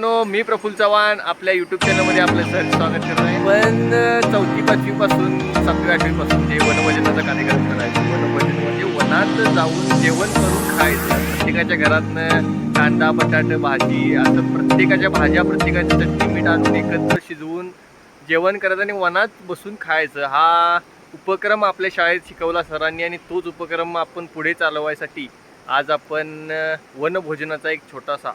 मी प्रफुल्ल चव्हाण आपल्या युट्यूब चॅनलमध्ये आपलं सर स्वागत करत आहे पण चौथी पाचवीपासून सातवी आठवीपासून जे वनभोजनाचा कार्यक्रम करायचं वनभोजन म्हणजे वनात जाऊन जेवण करून खायचं. प्रत्येकाच्या घरातनं कांदा बटाट भाजी असं प्रत्येकाच्या भाज्या प्रत्येकाची चटणी मीठ आणून एकत्र शिजवून जेवण करायचं आणि वनात बसून खायचं. हा उपक्रम आपल्या शाळेत शिकवला सरांनी आणि तोच उपक्रम आपण पुढे चालवायसाठी आज आपण वनभोजनाचा एक छोटासा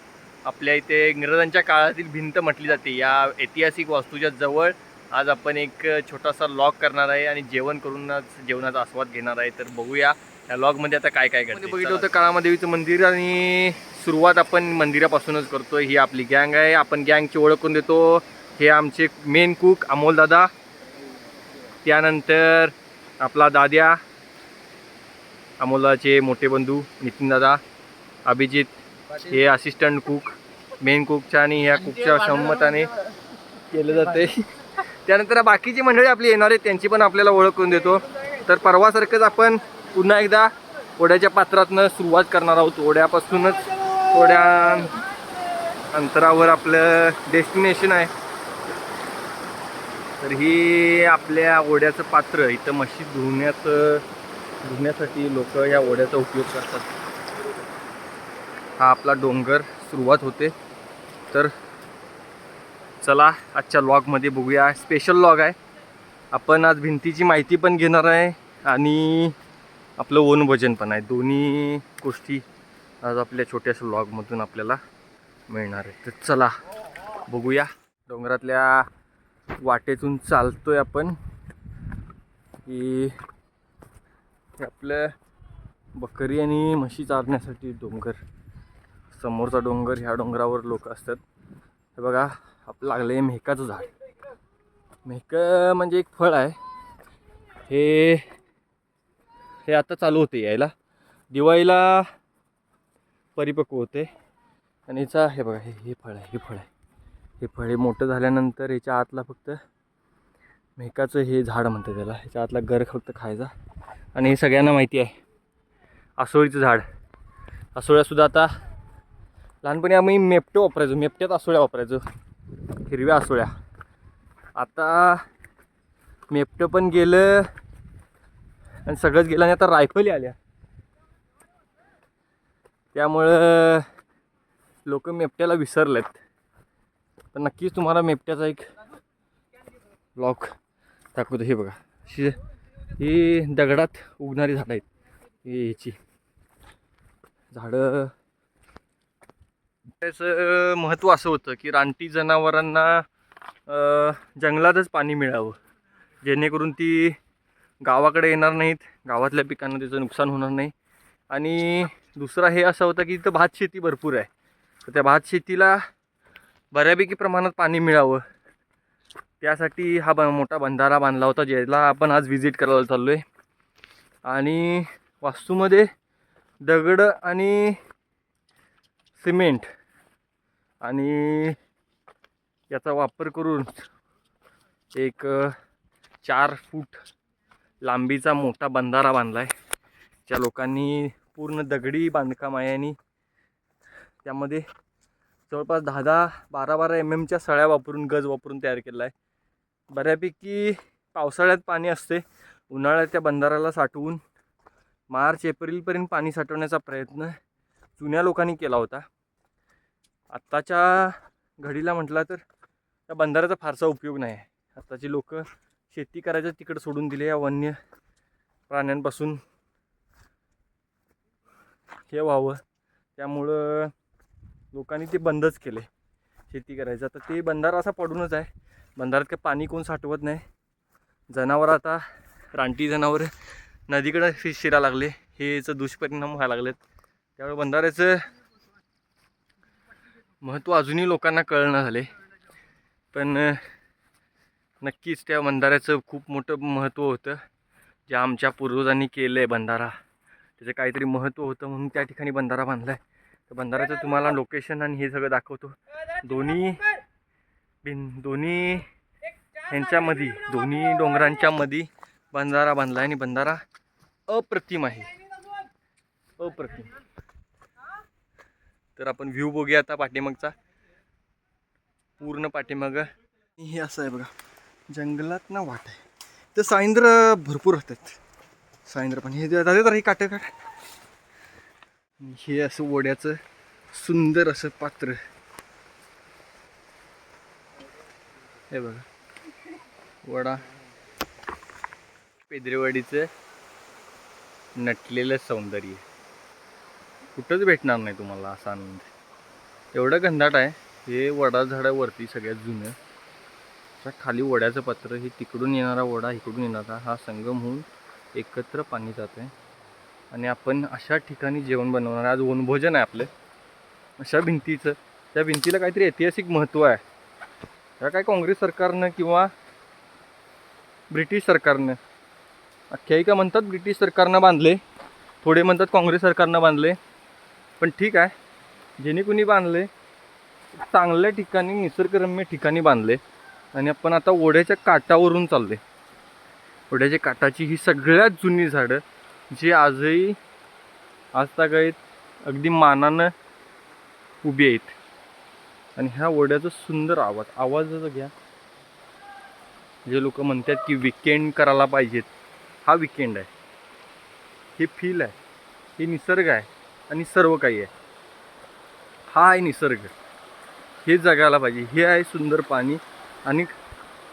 आपल्या इथे इंग्रजांच्या काळातील भिंत म्हटली जाते. या ऐतिहासिक वास्तूच्या जवळ आज आपण एक छोटासा लॉग करणार आहे आणि जेवण करूनच जेवणाचा आस्वाद घेणार आहे. तर बघूया या लॉगमध्ये आता काय काय करते बघितलं होतं काळामादेवीचं मंदिर आणि सुरुवात आपण मंदिरापासूनच करतोय. ही आपली गँग आहे. आपण गँगची ओळख करून देतो. हे आमचे मेन कुक अमोल दादा. त्यानंतर आपला दाद्या अमोलाचे मोठे बंधू नितीन दादा अभिजित हे असिस्टंट कुक मेन कुकच्या आणि ह्या कुकच्या संमताने केलं जाते त्यानंतर बाकीची मंडळी आपली येणार आहेत त्यांची पण आपल्याला ओळख करून देतो. तर परवासारखंच आपण पुन्हा एकदा ओढ्याच्या पात्रातनं सुरुवात करणार आहोत. ओढ्यापासूनच थोड्या अंतरावर आपलं डेस्टिनेशन आहे. तर ही आपल्या ओढ्याचं पात्र इथं म्हशी धुण्याचं धुण्यासाठी लोक या ओढ्याचा उपयोग करतात. हा आपला डोंगर सुरुवात होते. तर चला आजच्या लॉगमध्ये बघूया. स्पेशल लॉग आहे. आपण आज भिंतीची माहिती पण घेणार आहे आणि आपलं वनभोजन पण आहे. दोन्ही गोष्टी आज आपल्या छोट्याशा लॉगमधून आपल्याला मिळणार आहे. तर चला बघूया. डोंगरातल्या वाटेतून चालतो आहे आपण. की आपलं बकरी आणि म्हशी चारण्यासाठी डोंगर. समोरचा डोंगर ह्या डोंगरावर लोक असतात. हे बघा आपलं लागलं आहे मेहकाचं झाड. मेहक म्हणजे एक फळ आहे. हे हे आता चालू होते यायला. दिवाळीला परिपक्व होते. आणि याचा हे बघा हे हे फळ आहे हे फळ आहे. हे फळ हे मोठं झाल्यानंतर याच्या आतला फक्त मेहकाचं हे झाड म्हणतात त्याला. ह्याच्या आतला गर फक्त खायचा. आणि हे सगळ्यांना माहिती आहे. आसोळीचं झाड. आसोळ्यासुद्धा आता लहानपणी आम्ही मेपटं वापरायचो मेपट्यात आसोळ्या वापरायचो हिरव्या आसोळ्या. आता मेपटं पण गेलं आणि सगळंच गेलं आणि आता रायफली आल्या. त्यामुळं लोक मेपट्याला विसरलेत. तर नक्कीच तुम्हाला मेपट्याचा एक ब्लॉक दाखवतो. हे बघा शि ही दगडात उगणारी झाडं आहेत. ही ह्याची. झाडं त्याचं महत्त्व असं होतं की रानटी जनावरांना जंगलातच पाणी मिळावं. जेणेकरून ती गावाकडे येणार नाहीत गावातल्या पिकांना त्याचं नुकसान होणार नाही. आणि दुसरा हे असं होतं की इथं भात शेती भरपूर आहे. तर त्या भात शेतीला बऱ्यापैकी प्रमाणात पाणी मिळावं. त्यासाठी हा ब मोठा बंधारा बांधला होता ज्याला आपण आज व्हिजिट करायला चाललो आहे आणि वास्तूमध्ये दगड आणि सिमेंट आणि याचा वापर करून एक चार फूट लांबीचा मोठा बंधारा बांधला आहे ज्या लोकांनी पूर्ण दगडी बांधकाम आहे आणि त्यामध्ये जवळपास दहा दहा बारा बारा एम एमच्या सळ्या वापरून गज वापरून तयार केला आहे बऱ्यापैकी पावसाळ्यात पाणी असते. उन्हाळ्यात त्या बंधाराला साठवून मार्च एप्रिलपर्यंत पाणी साठवण्याचा प्रयत्न जुन्या लोकांनी केला होता. आत्ताच्या घडीला म्हटला तर त्या बंधाऱ्याचा फारसा उपयोग नाही. आहे आत्ताची लोक शेती करायचं तिकडं सोडून दिले या वन्य प्राण्यांपासून. हे व्हावं. त्यामुळं लोकांनी ते बंदच केले. शेती करायचं. आता ते बंधारा असा पडूनच आहे. बंधारात काही पाणी कोण साठवत नाही. जनावर आता रानटी जनावर नदीकडं फिश शिरा लागले. हे याचं दुष्परिणाम व्हायला लागलेत. त्यामुळे बंधाऱ्याचं महत्त्व अजूनही लोकांना कळणं झाले. पण नक्कीच त्या बंधाऱ्याचं खूप मोठं महत्त्व होतं. जे आमच्या पूर्वजांनी केलं आहे बंधारा. त्याचं काहीतरी महत्त्व होतं म्हणून त्या ठिकाणी बंधारा बांधला आहे तर बंधाऱ्याचं तुम्हाला लोकेशन आणि हे सगळं दाखवतो. दोन्ही बिन दोन्ही ह्यांच्यामध्ये दोन्ही डोंगरांच्या मध्ये बंधारा बांधला आहे आणि बंधारा अप्रतिम आहे. अप्रतिम. तर आपण व्ह्यू बघूया आता पाठीमागचा. पूर्ण पाठीमागं. हे असं आहे बघा. जंगलात ना वाट आहे. तर साईंद्र भरपूर असतात साईंद्र पण. हे दादा तर हे काट काट. हे असं ओढ्याचं सुंदर असं पात्र. हे बघा. वडा. पेदरेवाडीचं नटलेलं सौंदर्य. कुठंच भेटणार नाही तुम्हाला असा आनंद एवढं घनदाट आहे हे वडा झाडावरती सगळ्यात जुनं. त्या खाली वड्याचं पत्र हे तिकडून येणारा वडा इकडून येणारा हा संगम होऊन एकत्र पाणी जात आहे आणि आपण अशा ठिकाणी जेवण बनवणार आज वनभोजन आहे आपलं. अशा भिंतीचं. त्या भिंतीला काहीतरी ऐतिहासिक महत्त्व आहे. त्या काय काँग्रेस सरकारनं किंवा ब्रिटिश सरकारनं अख्यायिका म्हणतात ब्रिटिश सरकारनं बांधले थोडे म्हणतात काँग्रेस सरकारनं बांधले. पण ठीक आहे. जेणे कुणी बांधले चांगल्या ठिकाणी निसर्गरम्य ठिकाणी बांधले. आणि आपण आता ओढ्याच्या काठावरून चालले. ओढ्याच्या काठाची ही सगळ्यात जुनी झाडं जी आजही आजतागायत अगदी मानानं उभी आहेत. आणि ह्या ओढ्याचा सुंदर आवाज आवाज घ्या. जे लोक म्हणतात की विकेंड करायला पाहिजेत हा विकेंड आहे. हे फील आहे. हे निसर्ग आहे. आणि सर्व काही आहे. हा आहे निसर्ग. हे जगायला पाहिजे. हे आहे सुंदर पाणी आणि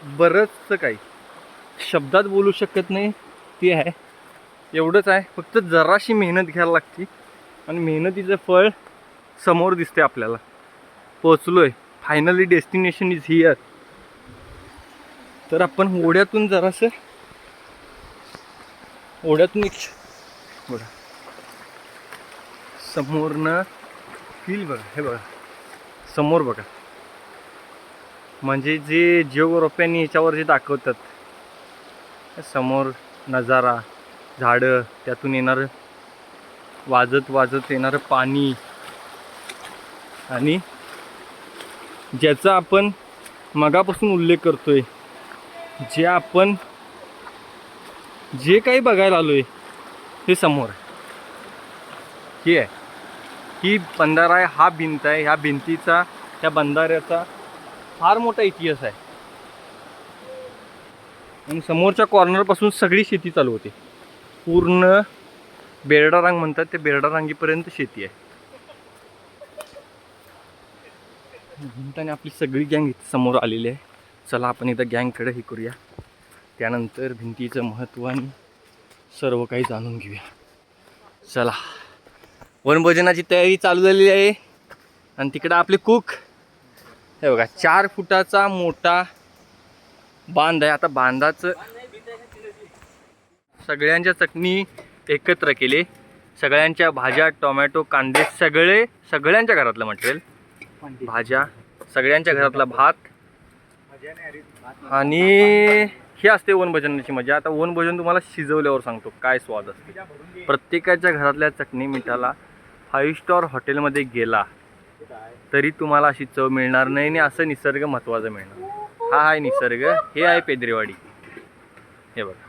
बरंचसं काही. शब्दात बोलू शकत नाही. ते आहे. एवढंच आहे. फक्त जराशी मेहनत घ्यायला लागते. आणि मेहनतीचं फळ समोर दिसते आपल्याला. पोचलो आहे फायनली डेस्टिनेशन इज हिअर तर आपण ओढ्यातून जरासं ओढ्यातून एक बघा. समोरनं फील बघा हे बघा. समोर बघा. म्हणजे जे जिओग्राफी ह्याच्यावर जे दाखवतात समोर नजारा झाडं त्यातून येणारं वाजत वाजत येणारं पाणी. आणि ज्याचा आपण मगापासून उल्लेख करतोय जे आपण जे काही बघायला आलोय हे समोर आहे. हे आहे. ही बंधारा आहे हा भिंत आहे. ह्या भिंतीचा त्या बंधाऱ्याचा फार मोठा इतिहास आहे. आणि समोरच्या कॉर्नरपासून सगळी शेती चालू होते. पूर्ण बेरडा रांग म्हणतात ते बेरडा रांगीपर्यंत शेती आहे. भिंताने आपली सगळी गँग इथे समोर आलेली आहे. चला आपण एकदा गँगकडे हे करूया. त्यानंतर भिंतीचं महत्त्व आणि सर्व काही जाणून घेऊया. चला. वनभोजनाची तयारी चालू झालेली आहे. आणि तिकडं आपले कुक हे बघा चार फुटाचा मोठा बांध आहे. आता बांधाचं सगळ्यांच्या चटणी एकत्र केले. सगळ्यांच्या भाज्या टोमॅटो कांदे सगळे सगळ्यांच्या घरातलं मटेरियल भाज्या सगळ्यांच्या घरातला भात. आणि हे असते वनभोजनाची मजा. आता वनभोजन तुम्हाला शिजवल्यावर सांगतो काय स्वाद असते. प्रत्येकाच्या घरातल्या चटणी मिठाला फाईव्ह स्टार हॉटेलमध्ये गेला तरी तुम्हाला अशी चव मिळणार नाही आणि असं निसर्ग महत्त्वाचं मिळणार. हा आहे निसर्ग हे आहे पेदरेवाडी. हे बघा.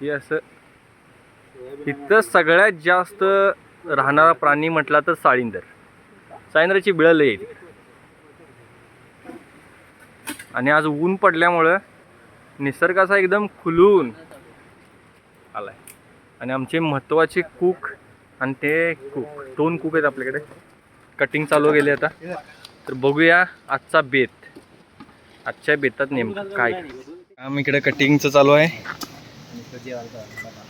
हे असं इथं सगळ्यात जास्त राहणारा प्राणी म्हटला तर साळींदर. साळींदराची बिळलं येईल आणि आज ऊन पडल्यामुळं निसर्गाचा एकदम खुलून आलाय. आणि आमचे महत्त्वाचे कुक आणि ते कुक दोन कुक आहेत आपल्याकडे. कटिंग चालू गेले आता. तर बघूया आजचा बेत. आजच्या बेतात नेमकं काय? काम इकडे कटिंगचं चालू आहे.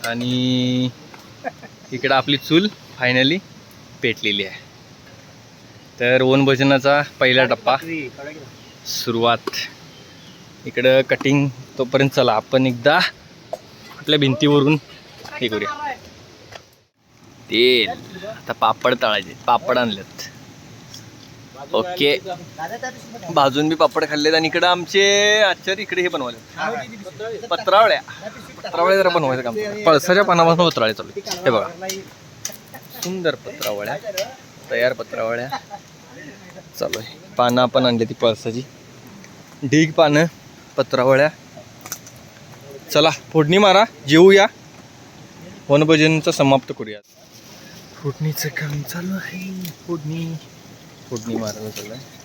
आणि इकडं आपली चूल फायनली पेटलेली आहे. तर ओन भजनाचा पहिला टप्पा. सुरुवात. इकडं कटिंग तोपर्यंत चला आपण एकदा आपल्या भिंतीवरून हे करूया. तेल आता पापड तळायचे. पापड आणलेत. ओके. भाजून बी पापड खाल्लेत आणि इकडं आमचे आचार इकडे हे बनवले पत्रावळ्या. पत्रावळ्या जरा बनवायचं काम पळसाच्या पानापासून पत्रावळ्या चालू हे बघा. सुंदर पत्रावळ्या. तयार पत्रावळ्या. चालू आहे. पानं आपण आणली ती पळसाची. ढीग पानं पत्रावळ्या. चला फोडणी मारा. जेवूया. वनभोजनचं समाप्त करूया फोडणीचं काम चालू आहे. फोडणी. फोडणी मारायला चालू आहे.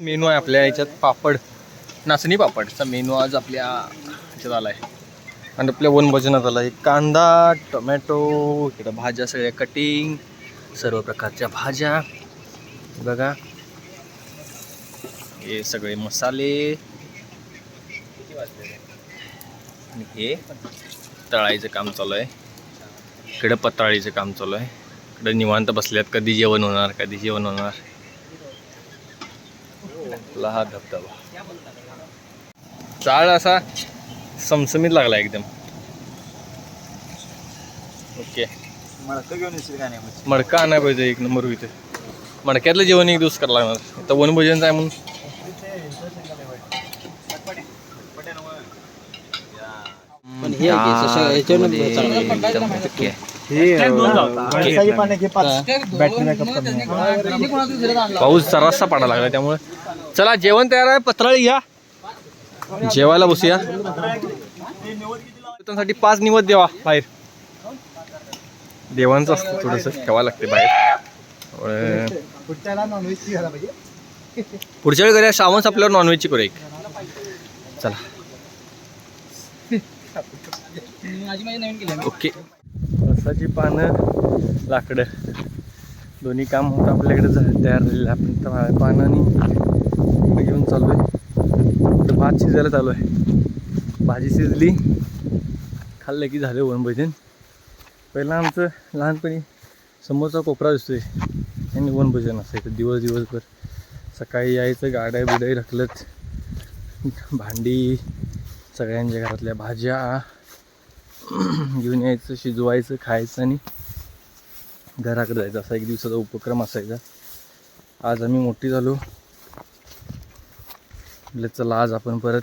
मेनू आहे आपल्या याच्यात पापड. नाचणी पापडचा मेनू आज आपल्या ह्याच्यात आला आहे आणि आपल्या वन भजनात आला आहे कांदा टोमॅटो इकडं भाज्या सगळ्या कटिंग सर्व प्रकारच्या भाज्या. बघा. हे सगळे मसाले. आणि हे तळायचं काम चालू आहे. इकडं पत्राळीचं काम चालू आहे. इकडं निवांत बसल्यात. कधी जेवण होणार कधी जेवण होणार. आपला हा धबधबा. चाळ असा समसमीत लागला एकदम. ओके. मडकं घेऊन येशील का नाही मडका आणाय पाहिजे एक नंबर इथे. मडक्यातलं जेवण एक दिवस करावं लागणार. आता वनभोजनचं आहे म्हणून. पण हे आहे की, सशा- याच्यावरनं चांगलं आहे. एकदम ओके. पाऊस जरासा पडा लागला त्यामुळे. चला जेवण तयार आहे. पत्राळी घ्या जेवायला बसूया. साठी पाच निवद देवा बाहेर. देवांचं असतं थोडंसं ठेवावं लागते बाहेर. पुढच्या वेळी करूया श्रावण संपल्यावर नॉनव्हेजची करू एक. चला. ओके. रसाची पानं लाकडं. दोन्ही काम होतं आपल्याकडे तयार झालेलं. आहे. आपण पानं आणि घेऊन चालू आहे तर भात शिजायला चालू आहे. भाजी शिजली. खाल्लं की झालं वनभोजन पहिलं आमचं लहानपणी समोरचा कोपरा दिसतोय. आणि वनभोजन असायचं दिवस दिवसभर. सकाळी यायचं गाड्या बिडाई रखलत. भांडी सगळ्यांच्या घरातल्या भाज्या. घेऊन यायचं शिजवायचं खायचं आणि घराकडे जायचं. असा एक दिवसाचा उपक्रम असायचा. आज आम्ही मोठी झालो. म्हटलं चला आज आपण परत.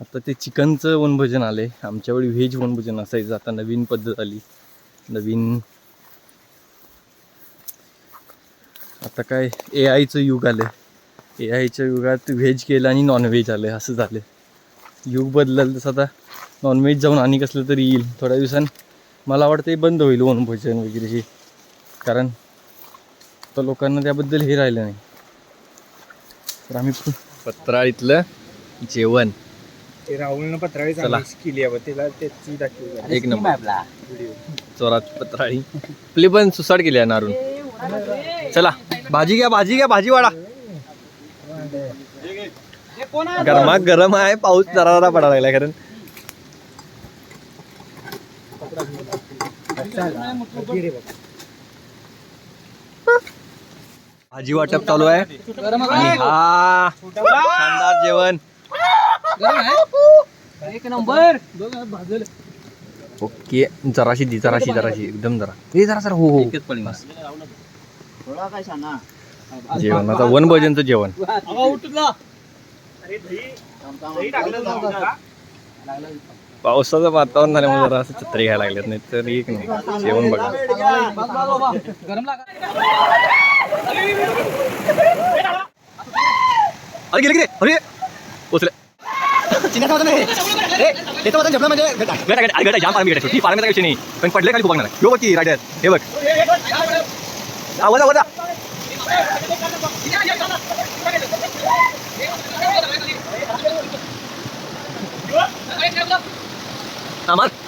आता ते चिकनचं वनभोजन आले आमच्या वेळी व्हेज वनभोजन असायचं. आता नवीन पद्धत आली. नवीन. आता काय ए आयचं युग आलं ए आयच्या युगात व्हेज केलं आणि नॉनव्हेज आलं असं झालं युग बदललं तसं आता नॉनव्हेज जाऊन आणि कसलं तरी येईल. थोड्या दिवसांनी. मला वाटतं बंद होईल वनभोजन वगैरे हे कारण आता लोकांना त्याबद्दल हे राहिलं नाही. तर आम्ही पत्राळीतलं जेवण. ते राहुलनं पत्राळी चला. केली आहे बघ. तिला त्याची दाखवली एक नंबर. चोरात पत्राळी. आपली पण सुसाट केली आहे नारून. चला भाजी घ्या भाजी घ्या भाजी वाढा. गरमा गरम आहे पाऊस जरा जरा पडायला लागला कारण. भाजी वाटप चालू आहे. आणि हा शानदार जेवण. एक नंबर. ओके जराशी दी जराशी जराशी. एकदम जरा. हे जरा जरा हो हो. जेवणाचं वनभोजनचं जेवण पावसाचं वातावरण झाल्यामुळे जरा असं छत्री घ्यायला लागलेत नाही तर एक नाही. जेवण बघा. अरे गेले गेले. अरे. पोचले. गटा जाम गटा ती नाही. पण पडले खाली बघणार. यो बघ की रायडर. हे बघ. हा वजा वजा. आम्हाला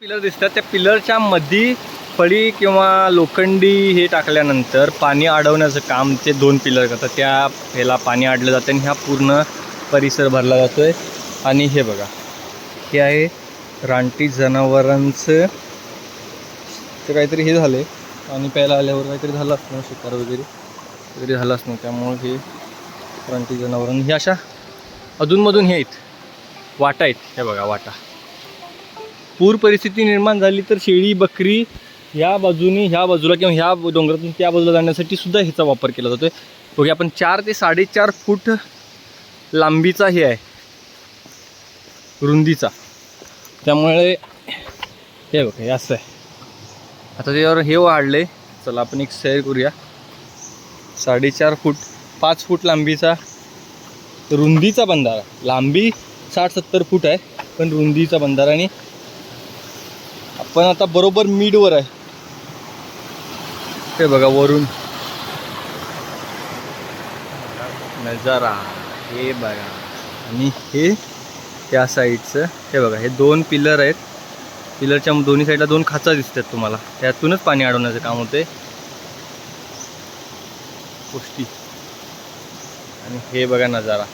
पिलर दिसतात. त्या पिलरच्या मध्ये फळी किंवा लोखंडी हे टाकल्यानंतर पाणी अडवण्याचं काम ते दोन पिलर करतात. त्या ह्याला पाणी अडलं जातं आणि ह्या पूर्ण परिसर भरला जातो आहे आणि हे बघा हे आहे रानटी जनावरांचं ते काहीतरी हे झाले आणि प्यायला आल्यावर काहीतरी झालं असणार शिकार वगैरे वगैरे झालं असणार. त्यामुळे हे रानटी जनावरांनी हे अशा अधूनमधून हे आहेत. वाटा आहेत. हे बघा वाटा. पूर परिस्थिती निर्माण झाली तर शेळी बकरी ह्या बाजूनी ह्या बाजूला किंवा ह्या डोंगरातून त्या बाजूला जाण्यासाठी सुद्धा ह्याचा वापर केला जातोय. बघा आपण चार ते साडेचार फूट लांबीचा हे आहे. रुंदीचा. त्यामुळे हे बघ हे असं आहे. आता त्याच्यावर हे वाढले. चला आपण एक सैर करूया. साडेचार फूट पाच फूट लांबीचा रुंदीचा बंधारा. लांबी साठ सत्तर फूट आहे पण रुंदीचा बंधारा आणि आपण आता बरोबर मिडवर आहे. ते बघा वरून. नजारा हे बघा. आणि हे त्या साईडचं हे बघा हे दोन पिलर आहेत. पिलरच्या दोन्ही साईडला दोन खाचा दिसतात तुम्हाला. त्यातूनच पाणी अडवण्याचं काम होते गोष्टी. आणि हे बघा नजारा.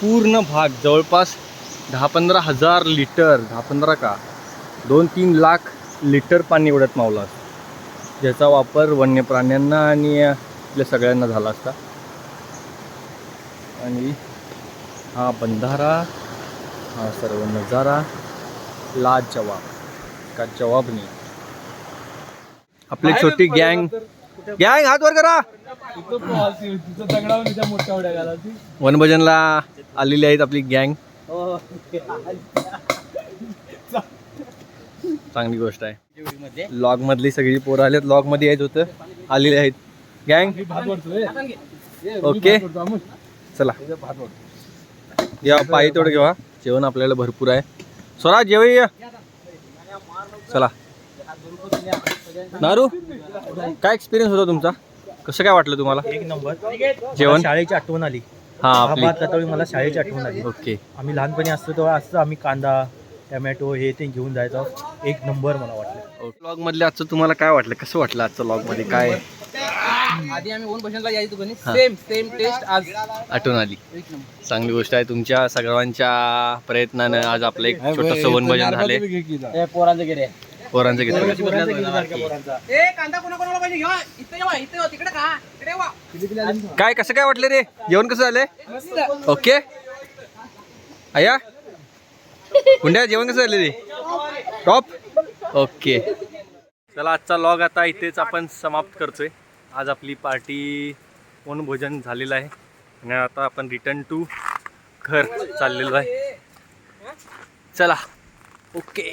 पूर्ण भाग जवळपास दहा पंधरा हजार लिटर दहा पंधरा का? दोन तीन लाख लिटर पाणी एवढ्यात मावलं असतं. ज्याचा वापर वन्य प्राण्यांना आणि आपल्या सगळ्यांना झाला असता. आणि हा बंधारा हा सर्व नजारा लाजवाब का जवाब नाही. आपली छोटी गँग गँग हात वर करा. वनभजनला आलेली आहेत आपली गँग. चांगली गोष्ट आहे. लॉग मधली सगळी पोरं आलेत. लॉगमध्ये यायचं होतं. आलेले आहेत. गँग भात वाढतोय ओके चला. या पायी तेवढं घेवा. जेवण आपल्याला भरपूर आहे. स्वराज जेवूया चला. नारू काय एक्सपिरियन्स होता तुमचा? कसं काय वाटलं तुम्हाला? एक नंबर. जेवण? शाळेची आठवण आली. हा हा आपली. भात मला शाळेची आठवण आली. ओके. आम्ही लहानपणी असतो तेव्हा असतं आम्ही कांदा टमॅटो हे ते घेऊन जायचो. एक नंबर मला वाटलं. लॉग मधले आजचं तुम्हाला काय वाटलं? कसं वाटलं आजचं लॉगमध्ये? काय? आधी आम्ही ओन क्वेश्चनला यायचो कोणी हा. सेम सेम टेस्ट आज. आठवण आली. एक नंबर. चांगली गोष्ट आहे. तुमच्या सर्वांच्या प्रयत्नानं आज आपलं एक छोटस वनभजन झाले. पोरांचं गेले पोरांचं घेतलं. ए कांदा कोणा कोणाला पाहिजे? घ्या इथे इथे तिकडे का तिकडे वा. काय कसं काय वाटलं रे? जेवण कसं झालंय? ओके. आया? हुंड्या जेवण कसं झालं रे? Top okay. चला आजचा लॉग आता इथेच आपण समाप्त करतोय. आज आपली पार्टी वनभोजन झालेलं आहे? आणि आता आपण रिटर्न टू घर चाललेलो आहे. चला ओके.